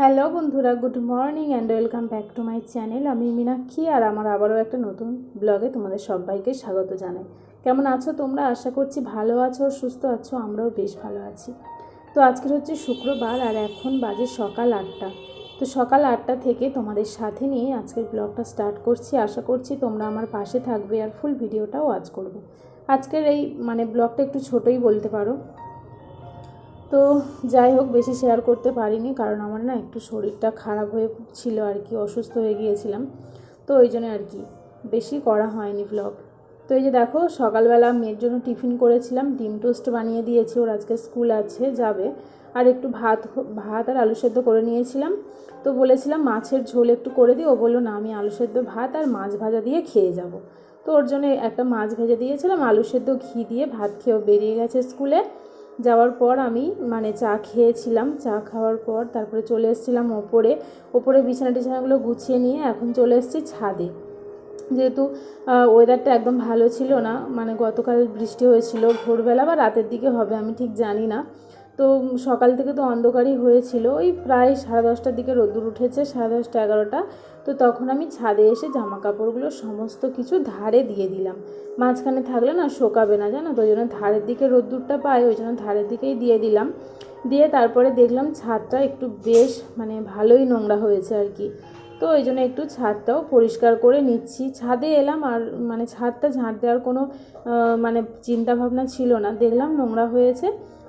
Hello বন্ধুরা, good morning and welcome back to my channel আমি মীনাক্ষী আর আমার আবারও একটা নতুন ব্লগে তোমাদের সবাইকে স্বাগত জানাই। কেমন আছো তোমরা? আশা করছি ভালো আছো, সুস্থ আছো, আমরাও বেশ ভালো আছি। তো আজকের হচ্ছে শুক্রবার আর এখন বাজে সকাল আটটা। তো সকাল আটটা থেকে তোমাদের সাথে নিয়ে আজকের ব্লগটা স্টার্ট করছি। আশা করছি তোমরা আমার পাশে থাকবে আর ফুল ভিডিওটাও আজ করবে। আজকের এই মানে ব্লগটা একটু ছোটোই বলতে পারো। তো যাই হোক, বেশি শেয়ার করতে পারিনি কারণ আমার না একটু শরীরটা খারাপ হয়ে ছিল আর কি, অসুস্থ হয়ে গিয়েছিলাম। তো ওই জন্য আর কি, বেশি করা হয়নি ব্লগ তো এই যে দেখো, সকালবেলা মেয়ের জন্য টিফিন করেছিলাম, ডিম টোস্ট বানিয়ে দিয়েছি, ওর আজকে স্কুল আছে, যাবে। আর একটু ভাত ভাত আর আলু সেদ্ধ করে নিয়েছিলাম। তো বলেছিলাম মাছের ঝোল একটু করে দিই, ও বলল, না, আমি আলু সেদ্ধ ভাত আর মাছ ভাজা দিয়ে খেয়ে যাব। তো ওর জন্য একটা মাছ ভেজে দিয়েছিলাম, আলু সেদ্ধ ঘি দিয়ে ভাত খেয়েও বেরিয়ে গেছে স্কুলে। যাওয়ার পর আমি মানে চা খেয়েছিলাম, চা খাওয়ার পর তারপরে চলে এসেছিলাম ওপরে। ওপরে বিছানা টিছানাগুলো গুছিয়ে নিয়ে এখন চলে এসেছি ছাদে। যেহেতু ওয়েদারটা একদম ভালো ছিল না মানে গতকাল বৃষ্টি হয়েছিল ভোরবেলা বা রাতের দিকে হবে আমি ঠিক জানি না। তো সকাল থেকে তো অন্ধকারই হয়েছিল। ওই প্রায় সাড়ে দশটার দিকে রোদ্দুর উঠেছে, সাড়ে দশটা এগারোটা। তো তখন আমি ছাদে এসে জামা কাপড়গুলো সমস্ত কিছু ধারে দিয়ে দিলাম। মাঝখানে থাকলে না শোকাবে না, জানো তো? ওই জন্য ধারের দিকে রোদ্দুরটা পাই, ওই জন্য ধারের দিকেই দিয়ে দিলাম। দিয়ে তারপরে দেখলাম ছাদটা একটু বেশ মানে ভালোই নোংরা হয়েছে আর কি। তো ওই জন্য একটু ছাদটাও পরিষ্কার করে নিচ্ছি। ছাদে এলাম আর মানে ছাদটা ঝাঁট দেওয়ার কোনো মানে চিন্তাভাবনা ছিল না। দেখলাম নোংরা হয়েছে।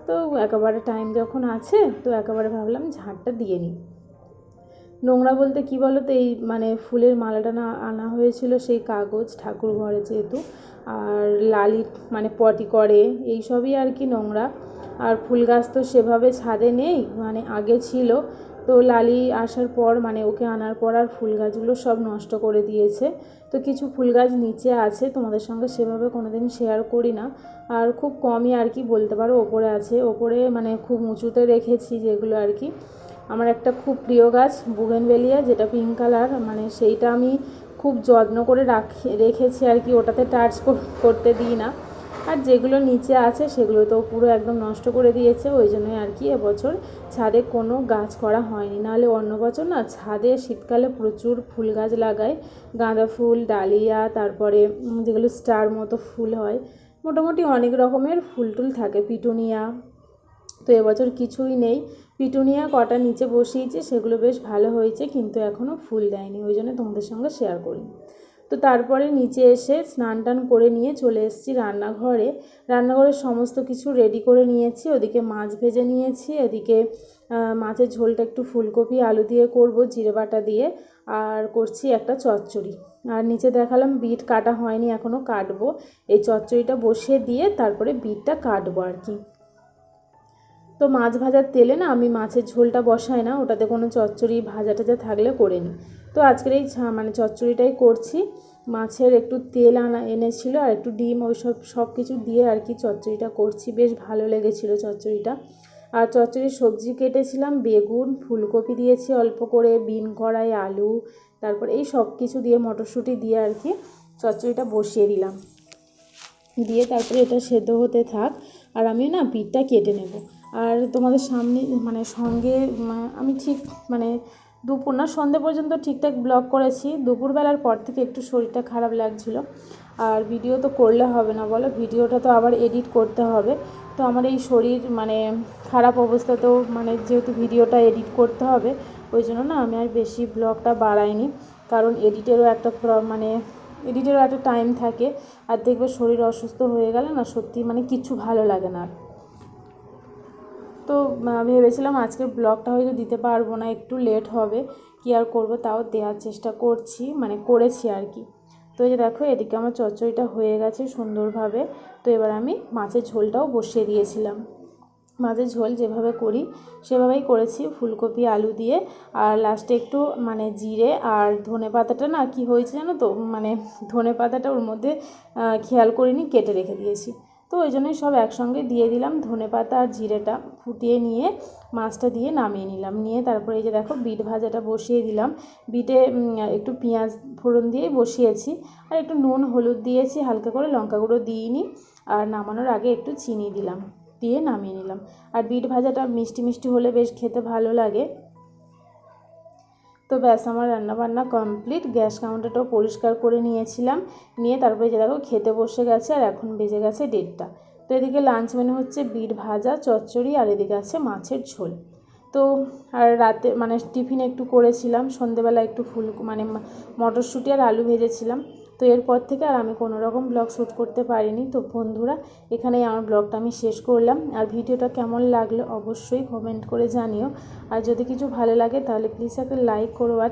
তো একেবারে টাইম যখন আছে, তো একেবারে ভাবলাম ঝাঁটটা দিয়ে নিই। নোংরা বলতে কি বলো তো এই মানে ফুলের মালাটা না আনা হয়েছিল সেই কাগজ ঠাকুর ঘরে যেহেতু, আর লালি মানে পটি করে, এই সবই আর কি নোংরা। আর ফুল গাছ তো সেভাবে ছাদে নেই মানে আগে ছিল তো লালি আসার পর মানে ওকে আনার পর আর ফুল গাছগুলো সব নষ্ট করে দিয়েছে। তো কিছু ফুল গাছ নিচে আছে, তোমাদের সঙ্গে সেভাবে কোনো দিন শেয়ার করি না। আর খুব কমই আর কি বলতে পারো, ওপরে আছে। ওপরে মানে খুব উঁচুতে রেখেছি যেগুলো আর কি। আমার একটা খুব প্রিয় গাছ, বুগেনভেলিয়া, যেটা পিঙ্ক কালার মানে সেইটা আমি খুব যত্ন করে রাখি, রেখেছি আর কি। ওটাতে টাচ করতে দিই না। আর যেগুলো নিচে আছে সেগুলো তো পুরো একদম নষ্ট করে দিয়েছে, ওই জন্যই আর কি এবছর ছাদে কোনো গাছ করা হয়নি। নাহলে অন্য বছর না ছাদে শীতকালে প্রচুর ফুল গাছ লাগায়, গাঁদা ফুল, ডালিয়া, তারপরে যেগুলো স্টার মতো ফুল হয়, মোটামুটি অনেক রকমের ফুল টুল থাকে। পিটুনিয়া, তো এবছর কিছুই নেই। পিটুনিয়া কটা নিচে বসিয়েছে, সেগুলো বেশ ভালো হয়েছে, কিন্তু এখনও ফুল দেয়নি, ওই জন্য তোমাদের সঙ্গে শেয়ার করি। তো তারপরে নিচে এসে স্নান টান করে নিয়ে চলে এসেছি রান্নাঘরে। রান্নাঘরের সমস্ত কিছু রেডি করে নিয়েছি। ওদিকে মাছ ভেজে নিয়েছি, এদিকে মাছের ঝোলটা একটু ফুলকপি, আলু দিয়ে করব, জিরে বাটা দিয়ে, আর করছি একটা চচ্চড়ি। আর নিচে দেখালাম বিট কাটা হয়নি এখনও কাটবো। এই চচ্চড়িটা বসিয়ে দিয়ে তারপরে বিটটা কাটবো আর কি। তো মাছ ভাজার তেলে না আমি মাছের ঝোলটা বসাই না, ওটাতে কোনো চচ্চড়ি ভাজা টাজা থাকলে করে নিই। তো আজকের এই মানে চচ্চড়িটাই করছি। মাছের একটু তেল আনা এনেছিল আর একটু ডিম ওই সব সব কিছু দিয়ে আর কি চচ্চড়িটা করছি। বেশ ভালো লেগেছিলো চচ্চড়িটা। আর চচ্চড়ির সবজি কেটেছিলাম, বেগুন, ফুলকপি দিয়েছি অল্প করে, বিন কড়াই, আলু, তারপর এই সব কিছু দিয়ে মটরশুঁটি দিয়ে আর কি চচ্চড়িটা বসিয়ে দিলাম। দিয়ে তারপরে এটা সেদ্ধ হতে থাক। আর আমি না বিটটা কেটে নেব। আর তোমাদের সামনে মানে সঙ্গে আমি ঠিক মানে দুপুর না, সন্ধে পর্যন্ত ঠিকঠাক ব্লগ করেছি। দুপুরবেলার পর থেকে একটু শরীরটা খারাপ লাগছিল। আর ভিডিও তো করলে হবে না, বলো। ভিডিওটা তো আবার এডিট করতে হবে। তো আমার এই শরীর মানে খারাপ অবস্থাতেও মানে যেহেতু ভিডিওটা এডিট করতে হবে, ওই জন্য না আমি আর বেশি ব্লগটা বাড়াইনি। কারণ এডিটেরও একটা মানে এডিটেরও একটা টাইম থাকে। আর দেখবে শরীর অসুস্থ হয়ে গেলে না সত্যি মানে কিছু ভালো লাগে না তো ভেবেছিলাম আজকের ব্লগটা হয়তো দিতে পারব না, একটু লেট হবে, কী আর করব তাও দেওয়ার চেষ্টা করছি মানে করেছি আর কি। তো এই যে দেখো, এদিকে আমার চচ্চড়িটা হয়ে গেছে সুন্দরভাবে, তো এবার আমি মাছের ঝোলটাও বসিয়ে দিয়েছিলাম। মাছের ঝোল যেভাবে করি, সেভাবেই করেছি, ফুলকপি, আলু দিয়ে, আর লাস্টে একটু মানে জিরে আর ধনে পাতাটা না, কি হয়েছে জানো তো মানে ধনে পাতাটা ওর মধ্যে খেয়াল করিনি, কেটে রেখে দিয়েছি। তো ওই জন্যই সব একসঙ্গে দিয়ে দিলাম ধনে পাতা আর জিরেটা ফুটিয়ে নিয়ে মাছটা দিয়ে নামিয়ে নিলাম। নিয়ে তারপরে এই যে দেখো বিট ভাজাটা বসিয়ে দিলাম। বিটে একটু পেঁয়াজ ফোড়ন দিয়ে বসিয়েছি আর একটু নুন, হলুদ দিয়েছি, হালকা করে লঙ্কা গুঁড়ো দিইনি আর নামানোর আগে একটু চিনি দিলাম, দিয়ে নামিয়ে নিলাম। আর বিট ভাজাটা মিষ্টি মিষ্টি হলে বেশ খেতে ভালো লাগে। তো ব্যাস আমার রান্নাবান্না কমপ্লিট। গ্যাস কাউন্টারটাও পরিষ্কার করে নিয়েছিলাম। নিয়ে তারপরে যে দেখো খেতে বসে গেছে আর এখন বেজে গেছে দেড়টা। তো এদিকে লাঞ্চ মেনু হচ্ছে বিট ভাজা, চচ্চড়ি আর এদিকে আছে মাছের ঝোল। তো আর রাতে মানে টিফিন একটু করেছিলাম। সন্ধেবেলা একটু ফুল মানে মটরশুঁটি আর আলু ভেজেছিলাম। তো এরপর থেকে আর আমি কোনো রকম ব্লগ শ্যুট করতে পারিনি। তো বন্ধুরা, এখানেই আমার ব্লগটা আমি শেষ করলাম। আর ভিডিওটা কেমন লাগল অবশ্যই কমেন্ট করে জানিও। আর যদি কিছু ভালো লাগে তাহলে প্লিজ একটা লাইক করো আর